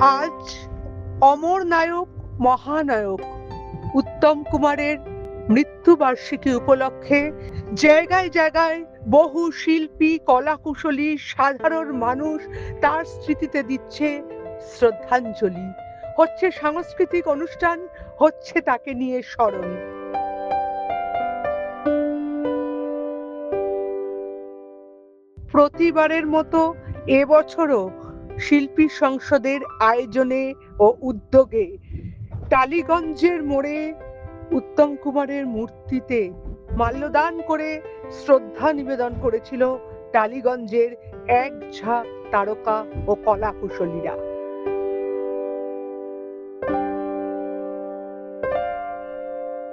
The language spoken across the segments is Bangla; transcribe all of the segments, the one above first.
আজ অমর নায়ক, মহানায়ক উত্তম কুমারের মৃত্যুবার্ষিকী উপলক্ষে জায়গায় জায়গায় বহু শিল্পী, কলাকুশলী, সাধারণ মানুষ তার স্মৃতিতে দিচ্ছে শ্রদ্ধাঞ্জলি। হচ্ছে সাংস্কৃতিক অনুষ্ঠান, হচ্ছে তাকে নিয়ে স্মরণ। প্রতিবারের মতো এবছরও শিল্পী সংসদের আয়োজনে ও উদ্যোগে টালিগঞ্জের মোড়ে উত্তম কুমারের মূর্তিতে মাল্যদান করে শ্রদ্ধা নিবেদন করেছিল টালিগঞ্জের এক ঝাঁক তারকা ও কলা কুশলীরা।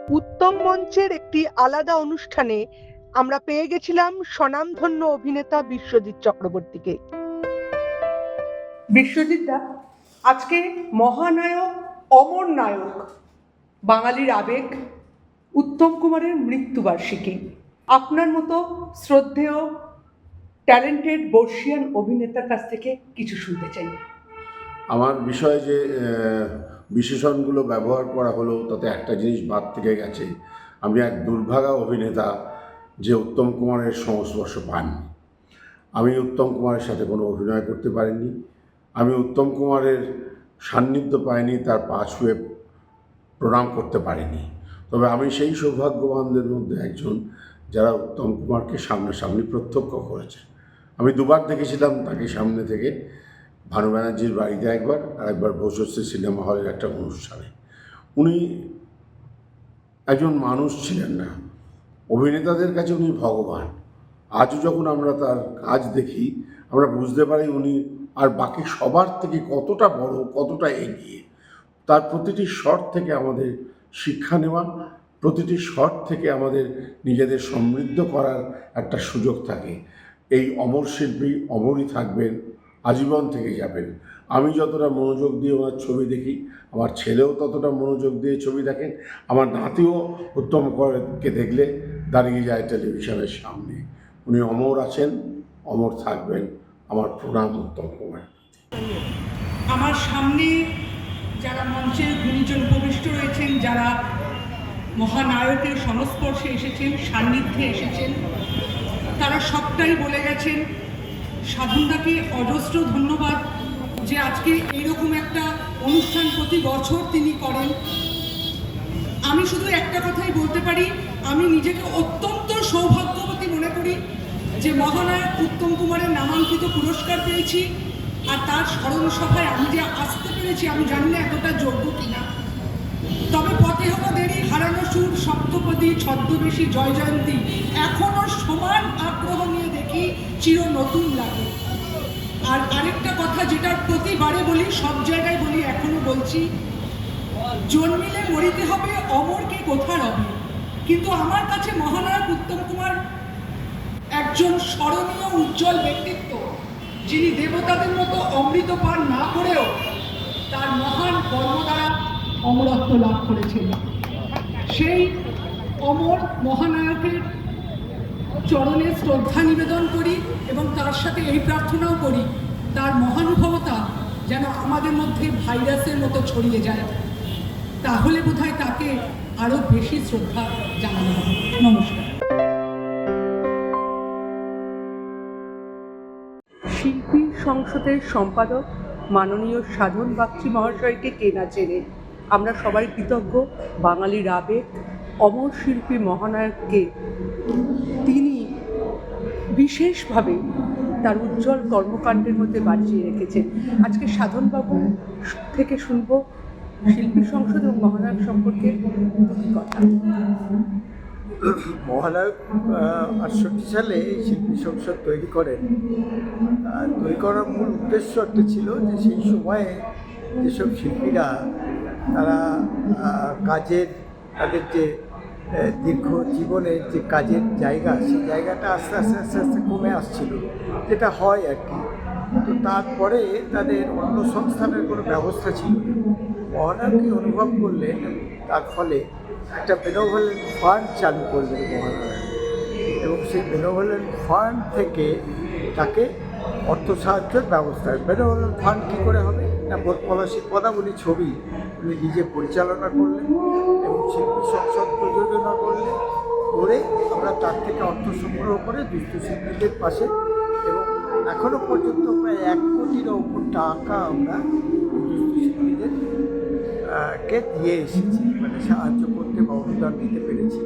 উত্তম মঞ্চের একটি আলাদা অনুষ্ঠানে আমরা পেয়ে গেছিলাম স্বনামধন্য অভিনেতা বিশ্বজিৎ চক্রবর্তীকে। বিশ্বজিৎ দা আজকে মহানায়ক, অমর নায়ক। বাঙালির আবেগ, উত্তম কুমারের মৃত্যুবার্ষিকী। আপনার মতো শ্রদ্ধেয় ট্যালেন্টেড বর্ষিয়ান অভিনেতার কাছ থেকে কিছু শুনতে চাই। আমার বিষয়ে যে বিশেষণগুলো ব্যবহার করা হলো, তাতে একটা জিনিস বাদ থেকে গেছে। আমি এক দুর্ভাগা অভিনেতা যে উত্তম কুমারের সংস্পর্শ পাননি। আমি উত্তম কুমারের সাথে কোনো অভিনয় করতে পারিনি। আমি উত্তম কুমারের সান্নিধ্য পাইনি, তার পা ছুঁয়ে প্রণাম করতে পারিনি। তবে আমি সেই সৌভাগ্যবানদের মধ্যে একজন যারা উত্তম কুমারকে সামনাসামনি প্রত্যক্ষ করেছে। আমি দুবার দেখেছিলাম তাকে সামনে থেকে। ভানু ব্যানার্জির বাড়িতে একবার, আর একবার বসশ্রী সিনেমা হলের একটা অনুষ্ঠানে। উনি একজন মানুষ ছিলেন না, অভিনেতাদের কাছে উনি ভগবান। আজও যখন আমরা তার কাজ দেখি, আমরা বুঝতে পারি উনি আর বাকি সবার থেকে কতটা বড়, কতটা এগিয়ে, তার প্রতিটি শট থেকে আমাদের শিক্ষা নেওয়া, প্রতিটি শট থেকে আমাদের নিজেদের সমৃদ্ধ করার একটা সুযোগ থাকে। এই অমর শিল্পী অমরই থাকবেন, আজীবন থেকে যাবেন। আমি যতটা মনোযোগ দিয়ে ওনার ছবি দেখি, আমার ছেলেও ততটা মনোযোগ দিয়ে ছবি দেখেন, আমার নাতিও উত্তম করকে দেখলে দাঁড়িয়ে যায় টেলিভিশনের সামনে। উনি অমর আছেন, অমর থাকবেন। আমার প্রণাম আমার সামনে যারা মঞ্চের গুণীজন উপবিষ্ট রয়েছেন, যারা মহানায়কের সংস্পর্শে এসেছেন, সান্নিধ্যে এসেছেন, তারা সবটাই বলে গেছেন সাধনদাকে অজস্র ধন্যবাদ যে আজকে এইরকম একটা অনুষ্ঠান প্রতি বছর তিনি করেন। আমি শুধু একটা কথাই বলতে পারি, আমি নিজেকে অত্যন্ত সৌভাগ্যবতী মনে করি যে মহানায়ক উত্তম কুমারের নামাঙ্কিত পুরস্কার পেয়েছি আর তার স্মরণ সভায় আমি যে আসতে পেরেছি, আমি জানি না এতটা যোগ্য কিনা। তবে পথে হলো দেরি, হারানো সুর, সপ্তপদী, ছদ্মবেশী জয় জয়ন্তী এখনও সমান আগ্রহ নিয়ে দেখি চির নতুন লাগে। আর আরেকটা কথা যেটা প্রতিবারে বলি, সব জায়গায় বলি, এখনও বলছি, জন্মিলে মরিতে হবে অমরকে কোথা রবে কিন্তু আমার কাছে মহানায়ক উত্তম কুমার একজন স্মরণীয় উজ্জ্বল ব্যক্তিত্ব, যিনি দেবতাদের মতো অমৃত পান না করেও তার মহান কর্ম দ্বারা অমরত্ব লাভ করেছেন। সেই অমর মহানায়কের চরণে শ্রদ্ধা নিবেদন করি এবং তার সাথে এই প্রার্থনাও করি, তার মহানুভবতা যেন আমাদের মধ্যে ভাইরাসের মতো ছড়িয়ে যায়। তাহলে বোধহয় তাকে আরও বেশি শ্রদ্ধা জানানো হবে নমস্কার। সংসদের সম্পাদক, মাননীয় সাধন বাগচি মহাশয়কে কে না চেনে? আমরা সবাই কৃতজ্ঞ, বাঙালির আবেগ, অমর শিল্পী মহানায়ককে। তিনি বিশেষভাবে তার উজ্জ্বল কর্মকাণ্ডের মধ্যে বাঁচিয়ে রেখেছেন। আজকে সাধনবাবু থেকে শুনব শিল্পী সংসদ এবং মহানায়ক সম্পর্কে কথা? মহানায়ক আটষট্টি সালে এই শিল্পী সংসদ তৈরি করেন। তৈরি করার মূল উদ্দেশ্য একটা ছিল যে সেই সময়ে যেসব শিল্পীরা তারা কাজের, তাদের যে দীর্ঘ জীবনের যে কাজের জায়গা, সেই জায়গাটা আস্তে আস্তে আস্তে আস্তে কমে আসছিল, যেটা হয় আর কি। তো তারপরে তাদের অন্য সংস্থানের কোনো ব্যবস্থা ছিল মহানায়কই অনুভব করলেন, তার ফলে একটা বেনোভেলেন্ট ফান্ড চালু করবেন মহানায়ক এবং সেই বেনোভেলেন্ট ফান্ড থেকে তাকে অর্থ সাহায্যের ব্যবস্থা বেরোনোর ফান্ড কী করে হবে? না বোধ পলাশির পদাবলী ছবি উনি নিজে পরিচালনা করলেন এবং শিল্পী সংসদ প্রযোজনা করলেন করে আমরা তার থেকে অর্থ সংগ্রহ করে দুস্থ শিল্পীদের পাশে এবং এখনও পর্যন্ত প্রায় এক কোটির ওপর টাকা আমরা দুস্থ শিল্পীদের কে দিয়ে এসেছি মানে সাহায্য করতে বা অনুদান দিতে পেরেছি।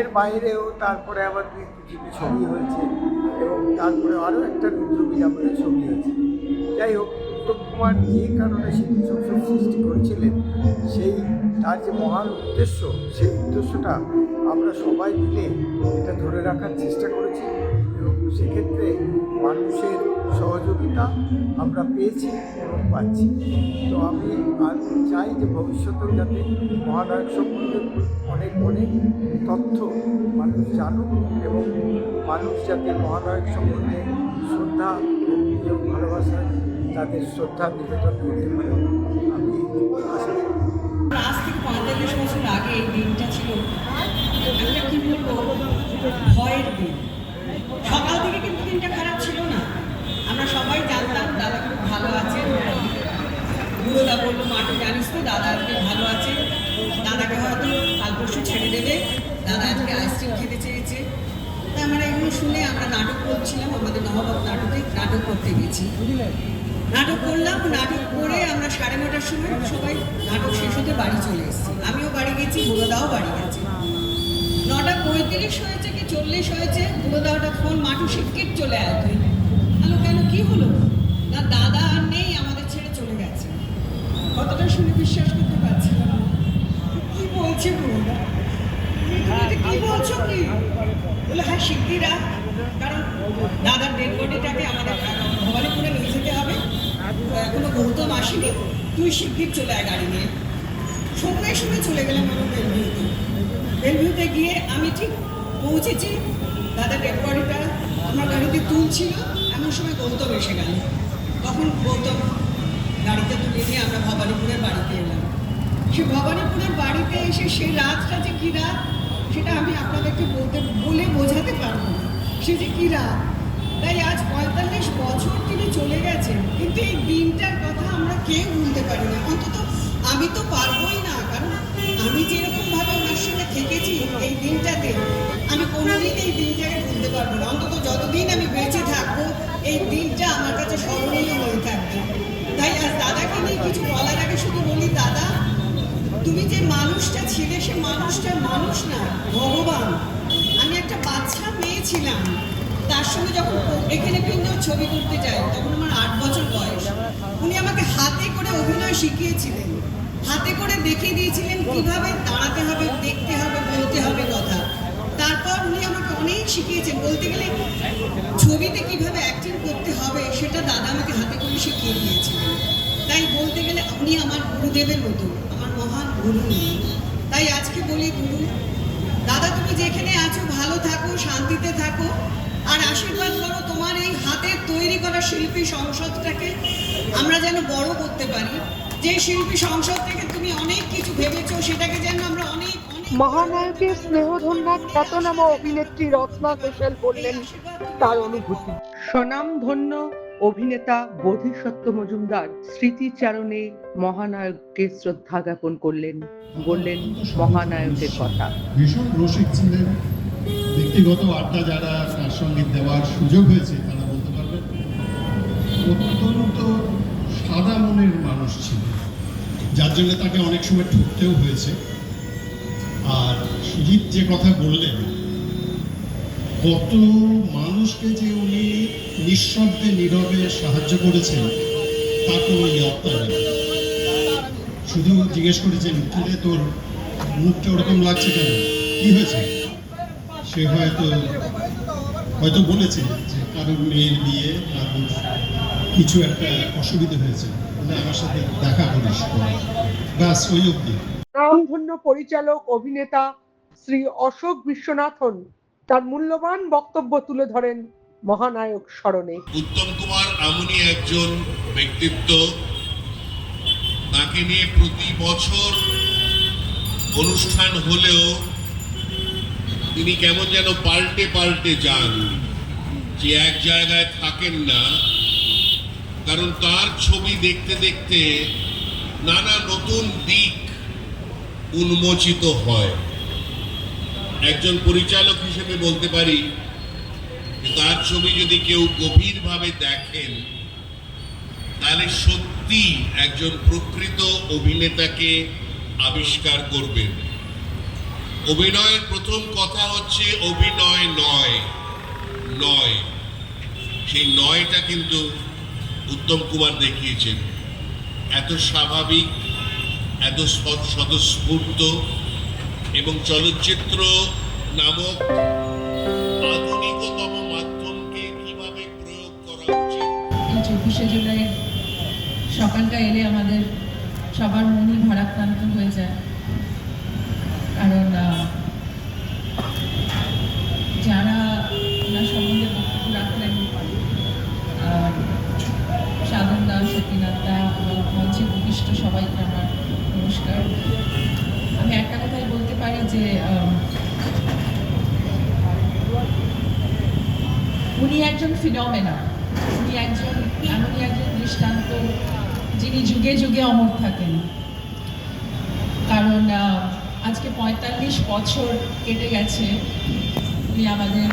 এর বাইরেও তারপরে আবার দুই জিবি ছবি হয়েছে এবং তারপরে আরও একটা রুদ্রবীজ আমাদের ছবি হয়েছে যাই হোক, উত্তম কুমার যে কারণে শিল্পী সংসদ সৃষ্টি করেছিলেন, সেই তার যে মহান উদ্দেশ্য, সেই উদ্দেশ্যটা আমরা সবাই মিলে এটা ধরে রাখার চেষ্টা করেছি এবং সেক্ষেত্রে মানুষের সহযোগিতা আমরা পেয়েছি এবং পাচ্ছি। তো আমি আর চাই যে ভবিষ্যতেও যাতে মহানায়ক সম্বন্ধে অনেক অনেক তথ্য মানুষ জানুক এবং মানুষ যাতে মহানায়ক সম্বন্ধে শ্রদ্ধা এবং ভালোবাসায় তাদের শ্রদ্ধা নিবেদন করতে পারে। আমি আশা আজ থেকে আগে দিনটা ছিল। ভয়ের দিন। দিনটা খারাপ ছিল না। আমরা সবাই জানতাম দাদা খুব ভালো আছে। বুড়োদা বলল মাঠে জানিস তো দাদা আজকে ভালো আছে। দাদাকে হয়তো কাল পরশু ছেড়ে দেবে। দাদা আজকে আইসক্রিম খেতে চেয়েছে। তা আমরা এগুলো শুনে আমরা নাটক করছিলাম আমাদের নহবাব নাটকে নাটক করতে গেছি। নাটক করলাম নাটক করে আমরা সাড়ে নটার সময় সবাই নাটক শেষ হতে বাড়ি চলে এসেছি। আমিও বাড়ি গেছি বুড়োদাও বাড়ি গেছে। নটা পঁয়ত্রিশ হয়েছে। কি চল্লিশ হয়েছে বুড়োদা হঠাৎ ফোন মাঠু শিক্ষিত চলে তুই। হ্যালো কেন? কি হলো? না দাদা আর নেই আমাদের ছেড়ে চলে গেছে। কতটা শুনে বিশ্বাস করতে পারছিলাম না। কি বলছে বুড়োদা তুমি কি বলছো কি? বলে। হ্যাঁ শিগগিরা কারণ দাদার ডেড বডিটাকে আমাদের ভবানীপুরে নিয়ে যেতে হবে। এখনও গৌতম আসেনি। তুই শিগগির চলে আয় গাড়ি নিয়ে। সঙ্গে সঙ্গে চলে গেলাম আমি বেলভিউতে। বেলভিউতে গিয়ে আমি ঠিক পৌঁছেছি। দাদা ডেড আমার গাড়িতে তুলছিল এমন সময় গৌতম এসে গেল। তখন গৌতম গাড়িতে তুলে নিয়ে আমরা ভবানীপুরের বাড়িতে এলাম। সে ভবানীপুরের বাড়িতে এসে সেই রাতটা যে কী রাত, সেটা আমি আপনাদেরকে বলতে, বলে বোঝাতে পারব না। সে যে কী রাত? তাই আজ পঁয়তাল্লিশ বছর তিনি চলে গেছেন, কিন্তু এই দিনটার কথা আমরা কেউ ভুলতে পারি না। অন্তত আমি তো পারবোই না, কারণ আমি যেরকমভাবে ওনার সঙ্গে থেকেছি এই দিনটাতে, আমি কোনোদিন এই দিনটাকে ভুলতে পারব না। অন্তত যতদিন আমি বেঁচে থাকব, এই দিনটা আমার কাছে স্মরণীয় হয়ে থাকবে। তাই আজ দাদাকে নিয়ে কিছু বলার আগে শুধু বলি, দাদা, তুমি যে মানুষটা ছিলে, সে মানুষটা মানুষ না, ভগবান। আমি একটা বাচ্চা মেয়ে ছিলাম তার সঙ্গে যখন এখানে ভিন্ন ছবি করতে যাই তখন আমার আট বছর বয়স। উনি আমাকে হাতে করে অভিনয় শিখিয়েছিলেন। হাতে করে দেখিয়ে দিয়েছিলেন কীভাবে দাঁড়াতে হবে, দেখতে হবে, বলতে হবে কথা। তারপর উনি আমাকে অনেক শিখিয়েছেন। বলতে গেলে ছবিতে কীভাবে অ্যাক্টিং করতে হবে, সেটা দাদা আমাকে হাতে করে শিখিয়ে দিয়েছিলেন। তাই বলতে গেলে উনি আমার গুরুদেবের মতো, আমার মহান গুরু। তাই আজকে বলি, গুরু, দাদা তুমি যেখানে আছো, ভালো থাকো, শান্তিতে থাকো, আর আশীর্বাদ করো তোমার এই হাতের তৈরি করা শিল্পী সংসদটাকে। আমরা যেন বড় করতে পারি। যে শিল্পী সংসদ থেকে তুমি অনেক কিছু ভেবেছো সেটাকে যেন আমরা অনেক অনেক মহানায়কের স্নেহধন্যা খ্যাতনামা অভিনেত্রী রত্না ঘোষাল বললেন তার অনুভূতি। স্বনামধন্য অভিনেতা বোধিসত্ত্ব মজুমদার স্মৃতিচারণে মহানায়ককে শ্রদ্ধা জ্ঞাপন করলেন বললেন মহানায়কের কথা। ভীষণ রসিক ছিলেন। ব্যক্তিগত আড্ডা যারা তার সঙ্গে দেওয়ার সুযোগ হয়েছে তারা বলতে পারবেন অত্যন্ত সাদা মনের মানুষ ছিল যার জন্য তাকে অনেক সময় ঠকতেও হয়েছে। আর সুজিত যে কথা বললেন, কত মানুষকে যে উনি নিঃশব্দে, নীরবে সাহায্য করেছেন তা কোনো ইয়ত্তা নেই। শুধু জিজ্ঞেস করেছেন, কিরে তোর মুখটা ওরকম লাগছে কেন? কি হয়েছে? সে হয়তো হয়তো বলেছে যে কারোর মেয়ের বিয়ে কারোর কিছু একটা অসুবিধা হয়েছে। আমার সাথে দেখা করিস ব্যাস ওই অবধি। নামধন্য পরিচালক অভিনেতা শ্রী অশোক বিশ্বনাথন তার মূল্যবান বক্তব্য তুলে ধরেন মহানায়ক স্মরণে। উত্তম কুমার এমনই একজন ব্যক্তিত্ব। তাকে নিয়ে প্রতি বছর অনুষ্ঠান হলেও তিনি কেমন যেন পাল্টে পাল্টে যান। যে এক জায়গায় থাকেন না কারণ তার ছবি দেখতে দেখতে নানা নতুন দিক উন্মোচিত হয়। একজন পরিচালক হিসেবে বলতে পারি তার ছবি যদি কেউ গভীরভাবে দেখেন, তাহলে সত্যি একজন প্রকৃত অভিনেতাকে আবিষ্কার করবেন। অভিনয়ের প্রথম কথা হচ্ছে অভিনয় নয় নয়। সেই নয়টা কিন্তু উত্তম কুমার দেখিয়েছেন। এত স্বাভাবিক, এত স্বতঃস্ফূর্ত এবং চলচ্চিত্র নামক আধুনিকতম মাধ্যমকে কীভাবে প্রয়োগ করা উচিত? চব্বিশে জুলাই সকালটা এলে আমাদের সবার মনই ভারাক্রান্ত হয়ে যায়। কারণ উপবিষ্ট সবাইকে আমার নমস্কার। আমি একটা কথাই বলতে পারি যে উনি একজন ফিনমেনা। উনি একজন এমনই একজন দৃষ্টান্ত, যিনি যুগে যুগে অমর থাকেন। কারণ আজকে পঁয়তাল্লিশ বছর কেটে গেছে। উনি আমাদের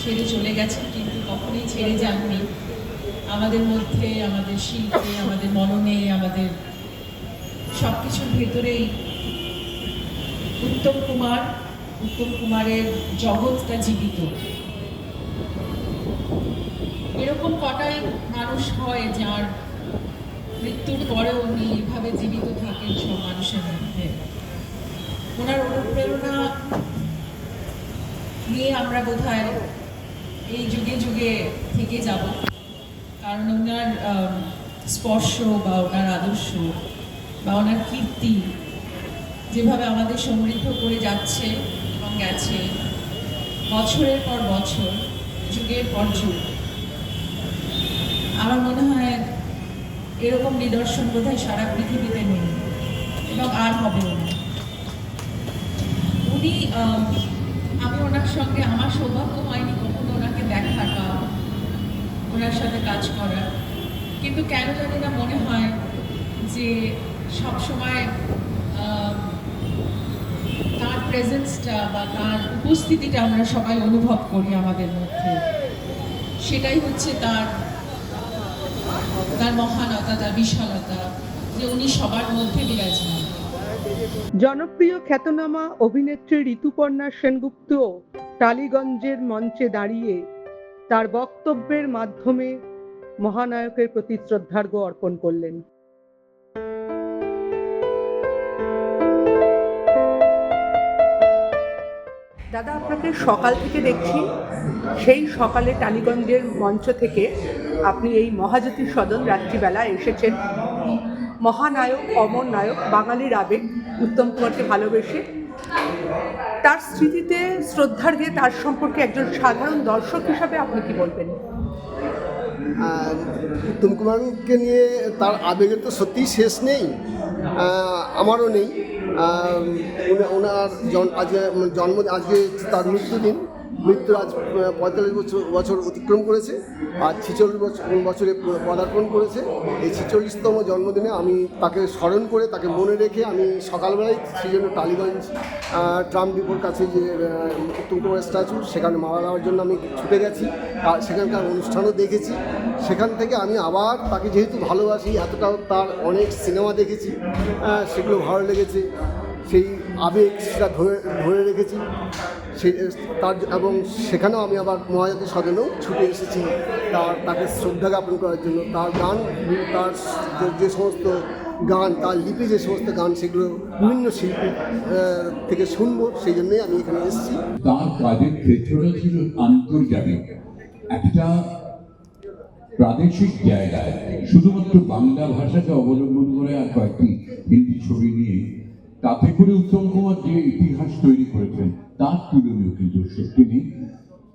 ছেড়ে চলে গেছেন, কিন্তু কখনোই ছেড়ে যাননি। আমাদের মধ্যে, আমাদের শিল্পে, আমাদের মননে, আমাদের সব কিছুর ভেতরেই উত্তম কুমার, উত্তম কুমারের জগৎটা জীবিত। এরকম কটাই মানুষ হয় যার মৃত্যুর পরেও উনি এভাবে জীবিত থাকেন সব মানুষের মধ্যে। ওনার অনুপ্রেরণা নিয়ে আমরা বোধহয় এই যুগে যুগে থেকে যাব। কারণ ওনার স্পর্শ বা ওনার আদর্শ বা ওনার কীর্তি যেভাবে আমাদের সমৃদ্ধ করে যাচ্ছে এবং গেছে বছরের পর বছর যুগের পর যুগ আমার মনে হয় এরকম নিদর্শন বোধহয় সারা পৃথিবীতে নেই এবং আর হবেও না। উনি আম, ওনার সঙ্গে আমার সৌভাগ্য হয়নি কখনো ওনাকে দেখার বা ওনার সাথে কাজ করার কিন্তু কেন জানি না মনে হয় যে সবসময় আম, তার প্রেজেন্সটা বা তার উপস্থিতিটা আমরা সবাই অনুভব করি আমাদের মধ্যে। সেটাই হচ্ছে তার তার মহানতা তার বিশালতা যে উনি সবার মধ্যে বিরাজমান। জনপ্রিয় খ্যাতনামা অভিনেত্রী ঋতুপর্ণা সেনগুপ্ত টালিগঞ্জের মঞ্চে দাঁড়িয়ে তার বক্তব্যের মাধ্যমে মহানায়কের প্রতি শ্রদ্ধার্ঘ্য অর্পণ করলেন। দাদা, আপনাকে সকাল থেকে দেখছি। সেই সকালে টালিগঞ্জের মঞ্চ থেকে আপনি এই মহাজ্যোতি সদন রাত্রিবেলা এসেছেন। মহানায়ক অমর নায়ক বাঙালির আবেগ উত্তম কুমারকে ভালোবেসে। তার স্মৃতিতে শ্রদ্ধার দিয়ে তার সম্পর্কে একজন সাধারণ দর্শক হিসাবে আপনি কি বলবেন? উত্তম কুমারকে নিয়ে তার আবেগের তো সত্যিই শেষ নেই আমারও নেই। ওনার আজকে জন্ম আজকে তার মৃত্যুদিন। মৃত্যুর আজ পঁয়তাল্লিশ বছর বছর অতিক্রম করেছে আর ছিচল্লিশ বছর, বছরে পদার্পণ করেছে। এই ছিচল্লিশতম জন্মদিনে আমি তাকে স্মরণ করে, তাকে মনে রেখে আমি সকালবেলায় সেই জন্য টালিগঞ্জ ট্রাম ডিপোর কাছে যে উত্তম কুমার স্ট্যাচু, সেখানে মারা দেওয়ার জন্য আমি ছুটে গেছি আর সেখানকার অনুষ্ঠানও দেখেছি। সেখান থেকে আমি আবার তাকে যেহেতু ভালোবাসি, এতটাও তার অনেক সিনেমা দেখেছি সেগুলো ভালো লেগেছে। সেই আবেগ সেটা ধরে ধরে রেখেছি। তার, এবং সেখানেও আমি আবার মহাজাতি সদনেও ছুটে এসেছি তার, তাকে শ্রদ্ধা জ্ঞাপন করার জন্য। তার গান, তার যে- সমস্ত গান, তার লিপি যে সমস্ত গান, সেগুলো বিভিন্ন শিল্পী থেকে শুনব, সেই জন্যই আমি এখানে এসেছি। তার কাজের ক্ষেত্রটা ছিল আন্তর্জাতিক। একটা প্রাদেশিক জায়গায়, শুধুমাত্র বাংলা ভাষাকে অবলম্বন করে আর কয়েকটি হিন্দি ছবি নিয়ে তাতে করে উত্তম কুমার যে ইতিহাস তৈরি করেছেন, তার তুলনীয় কিন্তু সত্যি নেই।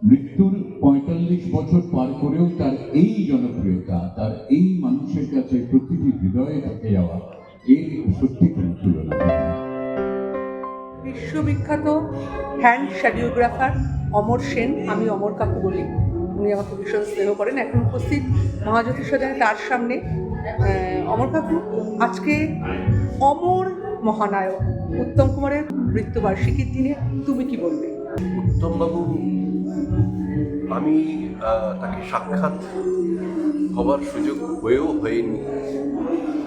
মৃত্যুর পঁয়তাল্লিশ বছর পার করেও তার এই জনপ্রিয়তা, তার এই মানুষের কাছে প্রতিটি হৃদয়ে থেকে যাওয়া, এর সত্যি কোনো তুলনা বিশ্ববিখ্যাত হ্যান্ড শ্যাডিওগ্রাফার অমর সেন, আমি অমর কাকু বলি। উনি আমাকে ভীষণ স্নেহ করেন। এখন উপস্থিত মহাজ্যোতি সদনে তার সামনে অমর কাকু, আজকে অমর মহানায়ক। উত্তম কুমারের মৃত্যুবার্ষিকীর দিনে তুমি কি বলবে? উত্তমবাবু, আমি তাকে সাক্ষাৎ হবার সুযোগ হয়েও হয়নি,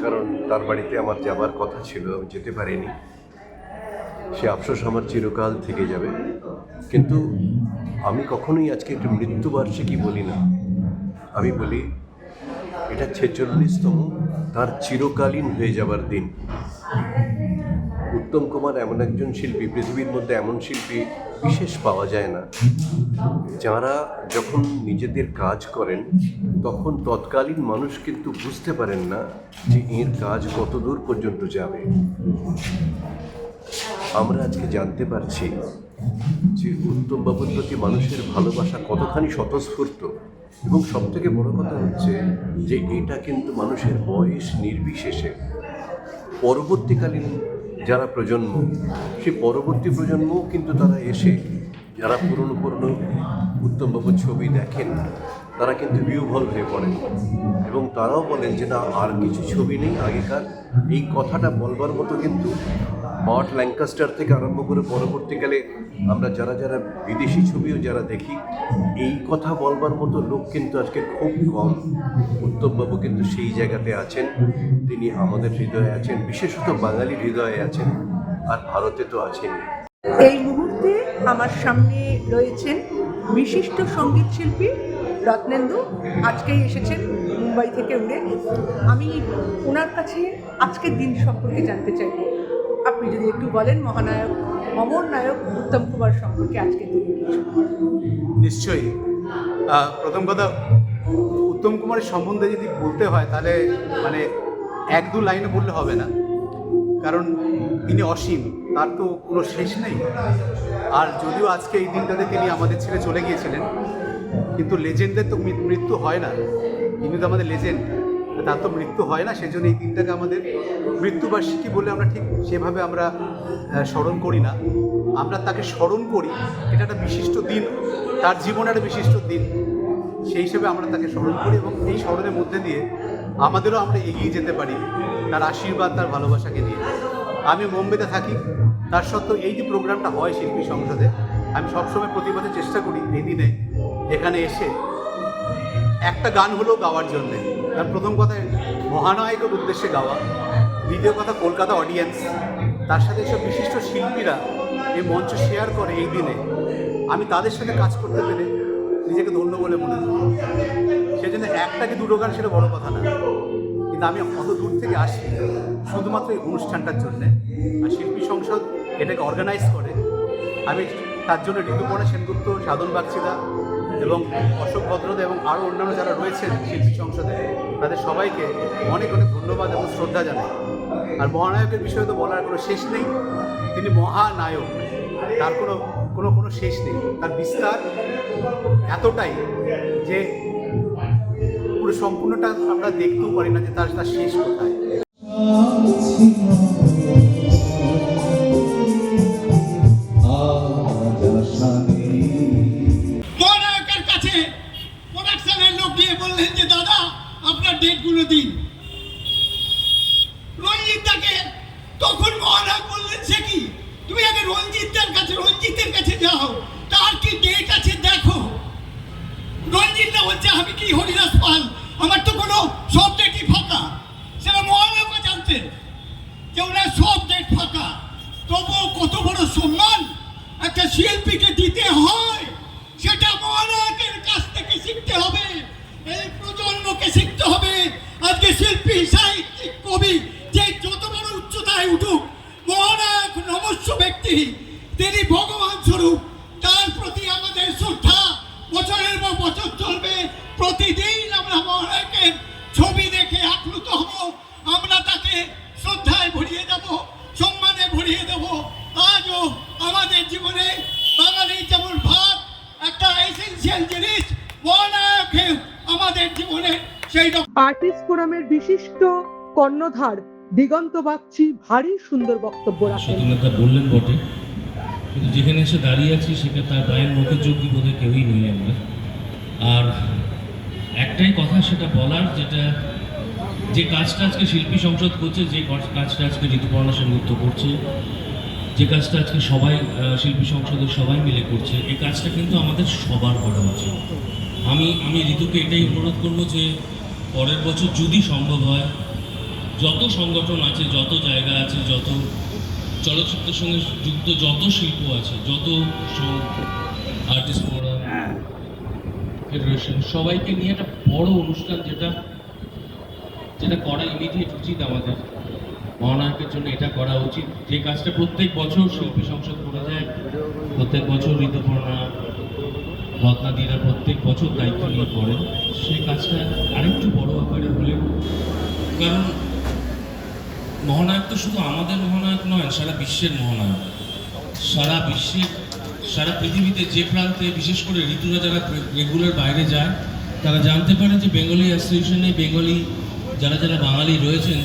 কারণ তার বাড়িতে আমার যাবার কথা ছিল, আমি যেতে পারিনি। সে আফসোস আমার চিরকাল থেকে যাবে। কিন্তু আমি কখনোই আজকে একটু মৃত্যুবার্ষিকী বলি না। আমি বলি, এটা ছেচল্লিশতম তার চিরকালীন হয়ে যাবার দিন। উত্তম কুমার এমন একজন শিল্পী, পৃথিবীর মধ্যে এমন শিল্পী বিশেষ পাওয়া যায় না। যারা যখন নিজেদের কাজ করেন, তখন তৎকালীন মানুষ কিন্তু বুঝতে পারেন না যে এর কাজ কত দূর পর্যন্ত যাবে। আমরা আজকে জানতে পারছি যে উত্তমবাবুর প্রতি মানুষের ভালোবাসা কতখানি স্বতঃস্ফূর্ত এবং সবথেকে বড় কথা হচ্ছে যে এটা কিন্তু মানুষের বয়স নির্বিশেষে। পরবর্তীকালীন যারা প্রজন্ম সেই পরবর্তী প্রজন্মও কিন্তু তারা এসে যারা পুরনো পুরনো উত্তমবাবুর ছবি দেখেন তারা কিন্তু বিহ্বল হয়ে পড়েন। এবং তারাও বলেন যে, না, আর কিছু ছবি নেই আগেকার। এই কথাটা বলবার মতো কিন্তু মার্ট ল্যাঙ্কাস্টার থেকে আরম্ভ করে পরবর্তীকালে আমরা যারা যারা বিদেশি ছবিও যারা দেখি, এই কথা বলবার মতো লোক কিন্তু আজকে খুব কম। উত্তমবাবু কিন্তু সেই জায়গাতে আছেন, তিনি আমাদের হৃদয়ে আছেন, বিশেষত বাঙালি হৃদয়ে আছেন, আর ভারতে তো আছেনই। এই মুহূর্তে আমার সামনে রয়েছেন বিশিষ্ট সংগীত শিল্পী রত্নেন্দু আজকেই এসেছেন মুম্বাই থেকে উড়ে আমি ওনার কাছে আজকের দিন সম্পর্কে জানতে চাইব আপনি যদি একটু বলেন মহানায়ক, অমর নায়ক, উত্তম কুমার সম্পর্কে আজকের দিনে নিশ্চয়ই। প্রথম কথা, উত্তম কুমারের সম্বন্ধে যদি বলতে হয়, তাহলে মানে এক দু লাইনে বললে হবে না। কারণ তিনি অসীম, তার তো কোনো শেষ নেই। আর যদিও আজকে এই দিনটাতে তিনি আমাদের ছেড়ে চলে গিয়েছিলেন কিন্তু লেজেন্ডের তো মৃত্যু হয় না। তিনি তো আমাদের লেজেন্ড। তার তো মৃত্যু হয় না, সেজন্য এই দিনটাকে আমাদের মৃত্যুবার্ষিকী বলে আমরা ঠিক সেভাবে আমরা স্মরণ করি না। আমরা তাকে স্মরণ করি, এটা একটা বিশিষ্ট দিন। তার জীবনের একটা বিশিষ্ট দিন। সেই হিসেবে আমরা তাকে স্মরণ করি এবং এই স্মরণের মধ্যে দিয়ে আমাদেরও আমরা এগিয়ে যেতে পারি, তার আশীর্বাদ, তার ভালোবাসাকে নিয়ে। আমি মুম্বাইতে থাকি, তার সত্ত্বেও এই যে প্রোগ্রামটা হয় শিল্পী সংসদে আমি সবসময় প্রতিবাদের চেষ্টা করি, এই দিনে। এখানে এসে একটা গান হলেও গাওয়ার জন্যে। তার প্রথম কথা, মহানায়কের উদ্দেশ্যে গাওয়া। দ্বিতীয় কথা, কলকাতা অডিয়েন্স তার সাথে এসব বিশিষ্ট শিল্পীরা এই মঞ্চ শেয়ার করে এই দিনে। আমি তাদের সাথে কাজ করতে পেরে নিজেকে ধন্য বলে মনে করি। সেই জন্য একটা কি দুটো গান সেটা বড় কথা না। কিন্তু আমি অত দূর থেকে আসি শুধুমাত্র এই অনুষ্ঠানটার জন্যে। আর শিল্পী সংসদ এটাকে অর্গানাইজ করে। আমি তার জন্য ঋতুপর্ণা সেনগুপ্ত, সাধন বাগচিদা এবং অশোক ভদ্রদা এবং আরও অন্যান্য যারা রয়েছেন শিল্পী সংসদে, তাদের সবাইকে অনেক অনেক ধন্যবাদ এবং শ্রদ্ধা জানাই। আর মহানায়কের বিষয়ে তো বলার কোনো শেষ নেই। তিনি মহানায়ক। তার কোনো কোনো কোনো শেষ নেই। তার বিস্তার এতটাই যে পুরো সম্পূর্ণটা আমরা দেখতেও পারি না যে তার তার শেষ কোথায়। সেই আর্টিস্ট ফোরামের বিশিষ্ট কর্ণধার দিগন্ত বাগচি ভারী সুন্দর বক্তব্য রাখেন। বললেন বটে কিন্তু যেখানে এসে দাঁড়িয়ে আছি সেটা তার গায়ের মুখে যোগ্য বোধহয় কেউই নেই আমরা। আর একটাই কথা সেটা বলার যেটা যে কাজটা আজকে শিল্পী সংসদ করছে যে কাজটা আজকে ঋতুপর্ণা সেনগুপ্ত করছে যে কাজটা আজকে সবাই শিল্পী সংসদের সবাই মিলে করছে এই কাজটা কিন্তু আমাদের সবার করা উচিত। আমি আমি ঋতুকে এটাই অনুরোধ করব যে পরের বছর যদি সম্ভব হয় যত সংগঠন আছে যত জায়গা আছে যত চলচ্চিত্রের সঙ্গে যুক্ত যত শিল্প আছে যত আর্টিস্ট ফোরাম ফেডারেশন সবাইকে নিয়ে একটা বড় অনুষ্ঠান যেটা যেটা করা ইমিডিয়েট উচিত আমাদের। মহানায়কের জন্য এটা করা উচিত। যে কাজটা প্রত্যেক বছর শিল্পী সংসদ করে যায় প্রত্যেক বছর ঋতুপর্ণা রত্নাদিরা প্রত্যেক বছর দায়িত্ব নিয়ে করেন। সে কাজটা আরেকটু বড় আকারে হলে কারণ মহানায়ক তো শুধু আমাদের মহানায়ক নয়, সারা বিশ্বের মহানায়ক। সারা বিশ্বের সারা পৃথিবীতে যে প্রান্তে, বিশেষ করে ঋতুরা যারা রেগুলার বাইরে যায়, তারা জানতে পারে যে বেঙ্গলি অ্যাসোসিয়েশনে বেঙ্গলি যারা যারা বাঙালি রয়েছেন,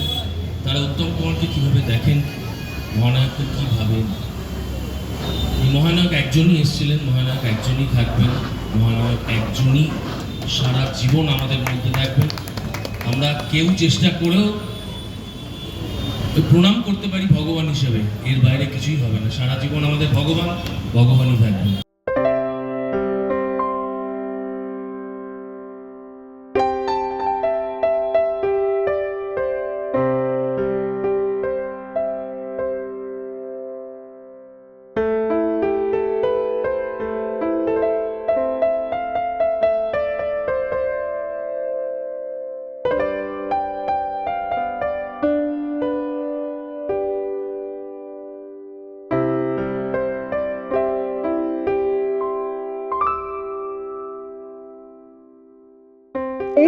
তারা উত্তম কুমারকে কীভাবে দেখেন, মহানায়ককে কী ভাবেন মহানায়ক একজনই এসেছিলেন, মহানায়ক একজনই থাকবেন, মহানায়ক একজনই সারা জীবন আমাদের মধ্যে থাকবেন। আমরা কেউ চেষ্টা করেও প্রণাম করতে পারি ভগবান হিসেবে, এর বাইরে কিছুই হবে না। সারা জীবন আমাদের ভগবান, ভগবানই থাকবে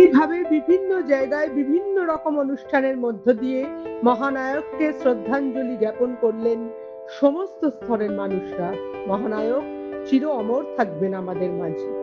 এইভাবে বিভিন্ন জায়গায় বিভিন্ন রকম অনুষ্ঠানের মধ্য দিয়ে মহানায়ককে শ্রদ্ধাঞ্জলি জ্ঞাপন করলেন সমস্ত স্তরের মানুষরা। মহানায়ক চির অমর থাকবেন আমাদের মাঝে।